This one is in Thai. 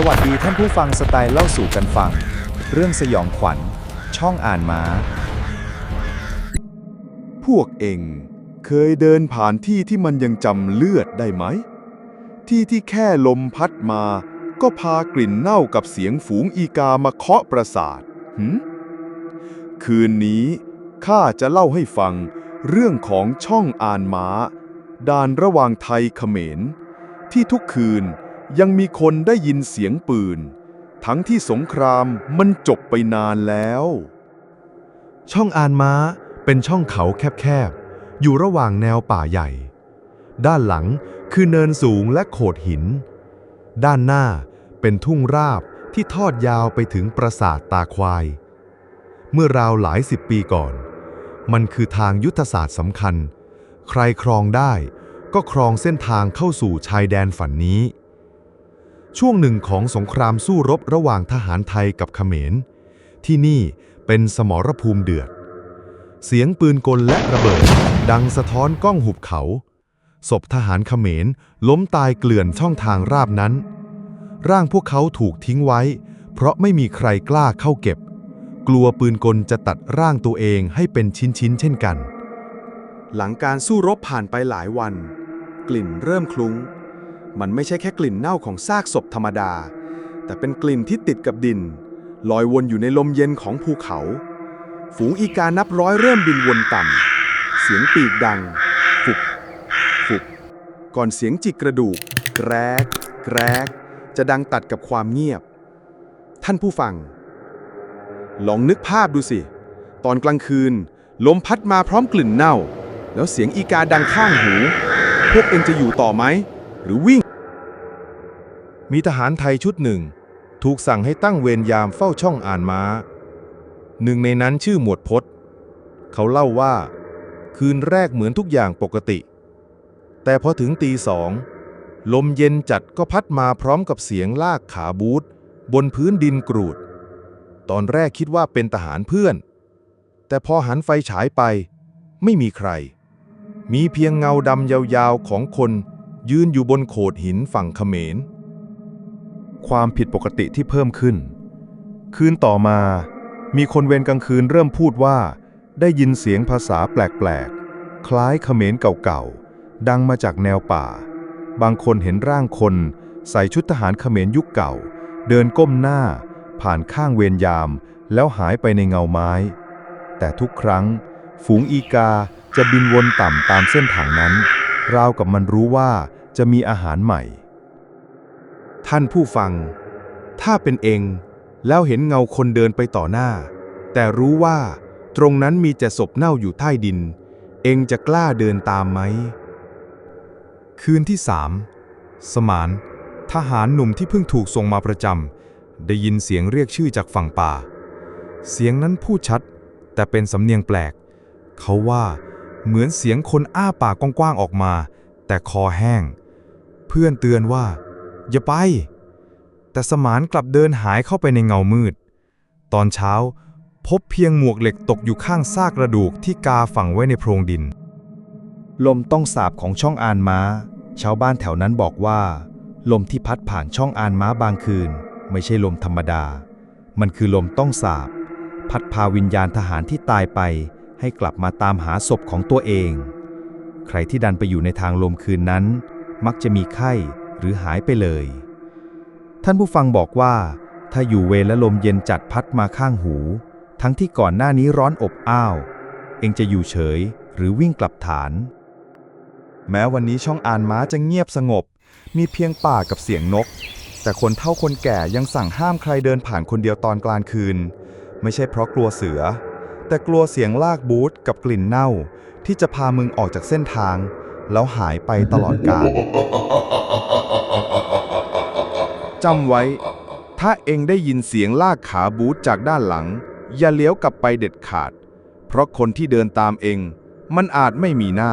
สวัสดีท่านผู้ฟังสไตล์เล่าสู่กันฟัง เรื่องสยองขวัญ ช่องอ่านม้า พวกเองเคยเดินผ่านที่ที่มันยังจำเลือดได้ไหม ที่ที่แค่ลมพัดมา ก็พากลิ่นเน่ากับเสียงฝูงอีกามาเคาะประสาทหืมคืนนี้ข้าจะเล่าให้ฟังเรื่องของช่องอ่านม้าด่านระหว่างไทยเขมร ที่ทุกคืน ยังมีคนได้ยินเสียงปืน ทั้งที่สงครามมันจบไปนานแล้ว ช่องอานม้าเป็นช่องเขาแคบๆ อยู่ระหว่างแนวป่าใหญ่ ด้านหลังคือเนินสูงและโขดหิน ด้านหน้าเป็นทุ่งราบที่ทอดยาวไปถึงปราสาทตาควาย เมื่อราวหลายสิบปีก่อน มันคือทางยุทธศาสตร์สำคัญ ใครครองได้ก็ครองเส้นทางเข้าสู่ชายแดนฝันนี้ ช่วงหนึ่งของสงครามสู้รบระหว่างทหารไทยกับเขมร ที่นี่เป็นสมรภูมิเดือด เสียงปืนกลและระเบิด ดังสะท้อนก้องหุบเขา ศพทหารเขมรล้มตายเกลื่อนช่องทางราบนั้น ร่างพวกเขาถูกทิ้งไว้ เพราะไม่มีใครกล้าเข้าเก็บ กลัวปืนกลจะตัดร่างตัวเองให้เป็นชิ้นๆเช่นกัน หลังการสู้รบผ่านไปหลายวัน กลิ่นเริ่มคลุ้ง มันไม่ใช่แค่กลิ่นเน่าของซากศพธรรมดา แต่เป็นกลิ่นที่ติดกับดิน ลอยวนอยู่ในลมเย็นของภูเขา ฝูงอีกานับร้อยเริ่มบินวนต่ำ เสียงปีกดัง ฟุบ ฟุบ ก่อนเสียงจิกกระดูก แกรก แกรก จะดังตัดกับความเงียบ ท่านผู้ฟัง ลองนึกภาพดูสิ ตอนกลางคืน ลมพัดมาพร้อมกลิ่นเน่า แล้วเสียงอีกาดังข้างหู พวกเองจะอยู่ต่อไหม หรือวิ่ง มีทหารไทยชุดหนึ่ง ถูกสั่งให้ตั้งเวรยามเฝ้าช่องอ่านม้า หนึ่งในนั้นชื่อหมวดพศเขาเล่าว่า คืนแรกเหมือนทุกอย่างปกติ แต่พอถึงตีสอง ลมเย็นจัดก็พัดมาพร้อมกับเสียงลากขาบูทบนพื้นดินกรูด ตอนแรกคิดว่าเป็นทหารเพื่อน แต่พอหันไฟฉายไป ไม่มีใคร มีเพียงเงาดำยาวๆของคน ยืนอยู่บนโขดหินฝั่งเขมร ความผิดปกติที่เพิ่มขึ้น คืนต่อมา มีคนเวรกลางคืนเริ่มพูดว่า ได้ยินเสียงภาษาแปลกๆ คล้ายเขมรเก่าๆ ดังมาจากแนวป่า บางคนเห็นร่างคนใส่ชุดทหารเขมรยุคเก่า เดินก้มหน้า ผ่านข้างเวรยาม แล้วหายไปในเงาไม้ แต่ทุกครั้ง ฝูงอีกาจะบินวนต่ำตามเส้นทางนั้น ราวกับมันรู้ว่า จะมีอาหารใหม่ ท่านผู้ฟัง ถ้าเป็นเองแล้วเห็นเงาคนเดินไปต่อหน้า แต่รู้ว่าตรงนั้นมีแต่ศพเน่าอยู่ใต้ดิน เองจะกล้าเดินตามไหม คืนที่สามสมาน ทหารหนุ่มที่เพิ่งถูกส่งมาประจำได้ยินเสียงเรียกชื่อจากฝั่งป่า เสียงนั้นพูดชัด แต่เป็นสำเนียงแปลก เขาว่าเหมือนเสียงคนอ้าปากกว้างๆออกมา แต่คอแห้ง เพื่อนเตือนว่า อย่าไป แต่สมานกลับเดินหายเข้าไปในเงามืด ตอนเช้าพบเพียงหมวกเหล็กตกอยู่ข้างซากกระดูกที่กาฝังไว้ในโพรงดิน ลมต้องสาบของช่องอานม้า ชาวบ้านแถวนั้นบอกว่า ลมที่พัดผ่านช่องอานม้าบางคืน ไม่ใช่ลมธรรมดา มันคือลมต้องสาบ พัดพาวิญญาณทหารที่ตายไป ให้กลับมาตามหาศพของตัวเอง ใครที่ดันไปอยู่ในทางลมคืนนั้น มักจะมีไข้หรือหายไปเลย ท่านผู้ฟังบอกว่า ถ้าอยู่เวรและลมเย็นจัดพัดมาข้างหู ทั้งที่ก่อนหน้านี้ร้อนอบอ้าว เองจะอยู่เฉยหรือวิ่งกลับฐาน แม้วันนี้ช่องอ่านม้าจะเงียบสงบ มีเพียงป่ากับเสียงนก แต่คนเฒ่าคนแก่ยังสั่งห้ามใครเดินผ่านคนเดียวตอนกลางคืน ไม่ใช่เพราะกลัวเสือ แต่กลัวเสียงลากบูทกับกลิ่นเน่า ที่จะพามึงออกจากเส้นทาง แล้วหายไปตลอดกาลจำไว้ ถ้าเองได้ยินเสียงลากขาบูทจากด้านหลัง อย่าเลี้ยวกลับไปเด็ดขาด เพราะคนที่เดินตามเอง มันอาจไม่มีหน้า